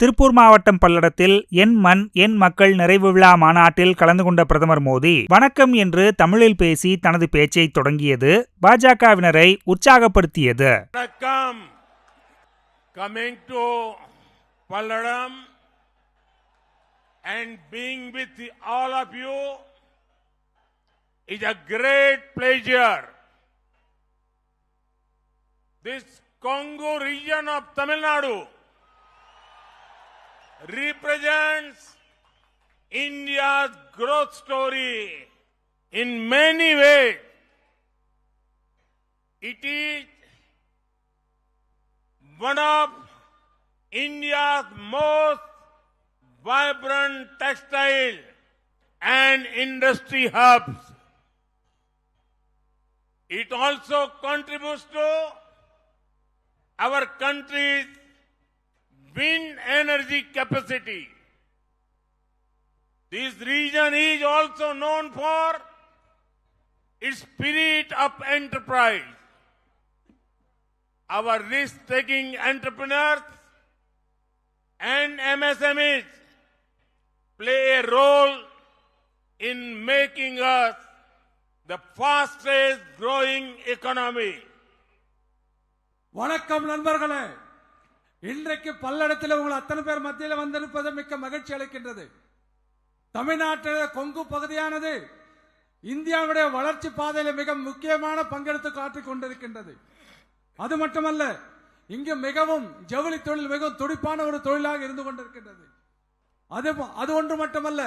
திருப்பூர் மாவட்டம் பல்லடத்தில் என் மண் என் மக்கள் நிறைவு விழா மாநாட்டில் கலந்து கொண்ட பிரதமர் மோடி வணக்கம் என்று தமிழில் பேசி தனது பேச்சை தொடங்கியது பாஜகவினரை உற்சாகப்படுத்தியது வணக்கம் coming to Palladam and being with all of you is a great pleasure. This Congo region of Tamil Nadu represents India's growth story in many ways. It is one of India's most vibrant textile and industry hubs. It also contributes to our country's wind energy capacity. This region is also known for its spirit of enterprise. Our risk-taking entrepreneurs and MSMEs play a role in making us the fastest growing economy. வணக்கம் நண்பர்களே இன்றைக்கு பல்லடத்தில் உங்கள் அத்தனை பேர் மத்தியில் வந்திருப்பது மிக்க மகிழ்ச்சி அளிக்கின்றது. தமிழ்நாட்டில் கொங்கு பகுதியானது இந்தியாவுடைய வளர்ச்சி பாதையில் மிக முக்கியமான பங்கெடுத்து காட்டிக் கொண்டிருக்கின்றது. அது மட்டுமல்ல இங்கு மிகவும் ஜவுளி தொழில் மிகவும் துடிப்பான ஒரு தொழிலாக இருந்து கொண்டிருக்கின்றது. அது அது ஒன்று மட்டுமல்ல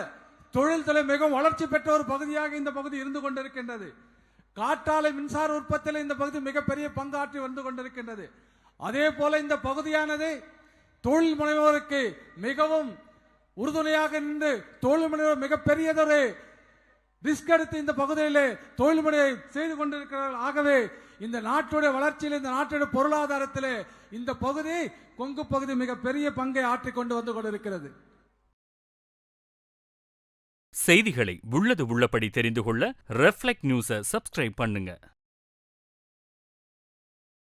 தொழில் துறை மிகவும் வளர்ச்சி பெற்ற ஒரு பகுதியாக இந்த பகுதி இருந்து கொண்டிருக்கின்றது. காற்றாலை மின்சார உற்பத்தியில் இந்த பகுதி மிகப்பெரிய பங்காற்றி வந்து கொண்டிருக்கின்றது. அதே போல இந்த பகுதியானது தொழில் முனைவோருக்கு மிகவும் உறுதுணையாக நின்று தொழில் முனைவோர் மிகப்பெரியதொரு ரிஸ்க் எடுத்து இந்த பகுதியிலே தொழில் முனையை செய்து கொண்டிருக்கிறார்கள். ஆகவே இந்த நாட்டுடைய வளர்ச்சியில் இந்த நாட்டுடைய பொருளாதாரத்திலே இந்த பகுதி கொங்கு பகுதி மிக பெரிய பங்கை ஆற்றிக்கொண்டு வந்து கொண்டிருக்கிறது. செய்திகளை உள்ளது உள்ளபடி தெரிந்து கொள்ள ரெஃப்ளெக்ட் நியூஸை சப்ஸ்கிரைப் பண்ணுங்க.